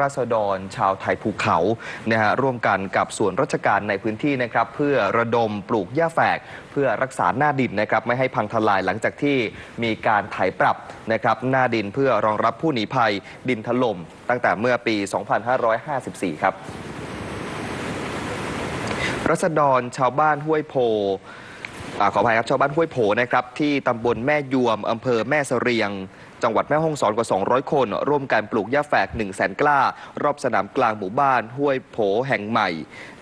ราษฎร ชาวไทยภูเขานะฮะร่วมกันกับส่วนราชการในพื้นที่นะครับเพื่อระดมปลูกหญ้าแฝก เพื่อรักษาหน้าดินนะครับไม่ให้พังทลายหลังจากที่มีการไถปรับนะครับหน้าดินเพื่อรองรับผู้หนีภัยดินถล่มตั้งแต่เมื่อปี 2554 ครับรัษฎรชาวบ้านห้วยโพอขออภัยครับชาวบ้านห้วยโพนะครับที่ตำบลแม่ยวมอำเภอแม่เสเรียง จังหวัดแม่ฮ่องสอนกว่า 200 คน ร่วมกันปลูกหญ้าแฝก 1 0 0 0 0แสนกล้า รอบสนามกลางหมู่บ้าน ห้วยโผแห่งใหม่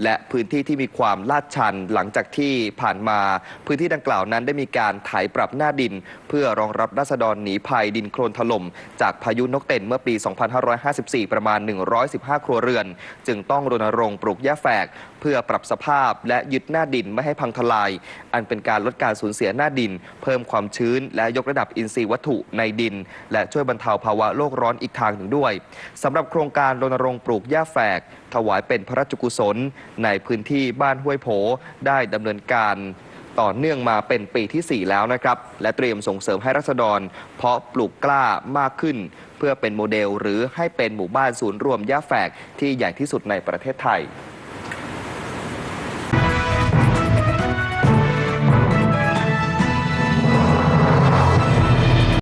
และพื้นที่ที่มีความลาดชันหลังจากที่ผ่านมา พื้นที่ดังกล่าวนั้นได้มีการไถปรับหน้าดิน เพื่อรองรับราษฎรหนีภัยดินโคลนถล่มจากพายุนกเต็นเมื่อปี 2554 ประมาณ 115 ครัวเรือน จึงต้องรณรงค์ปลูกหญ้าแฝก เพื่อปรับสภาพและยึดหน้าดินไม่ให้พังทลาย อันเป็นการลดการสูญเสียหน้าดิน เพิ่มความชื้นและยกระดับอินทรีย์วัตถุในดินและช่วยบรรเทาภาวะโลกร้อนอีกทางหนึ่งด้วยสำหรับโครงการรณรงค์ปลูกหญ้าแฝก ถวายเป็นพระราชกุศล ในพื้นที่บ้านห้วยโผได้ดำเนินการต่อเนื่องมาเป็นปีที่ 4 แล้วนะครับ และเตรียมส่งเสริมให้รัษฎร เพาะปลูกกล้ามากขึ้น เพื่อเป็นโมเดลหรือให้เป็นหมู่บ้านศูนย์รวมหญ้าแฝกที่ใหญ่ที่สุดในประเทศไทย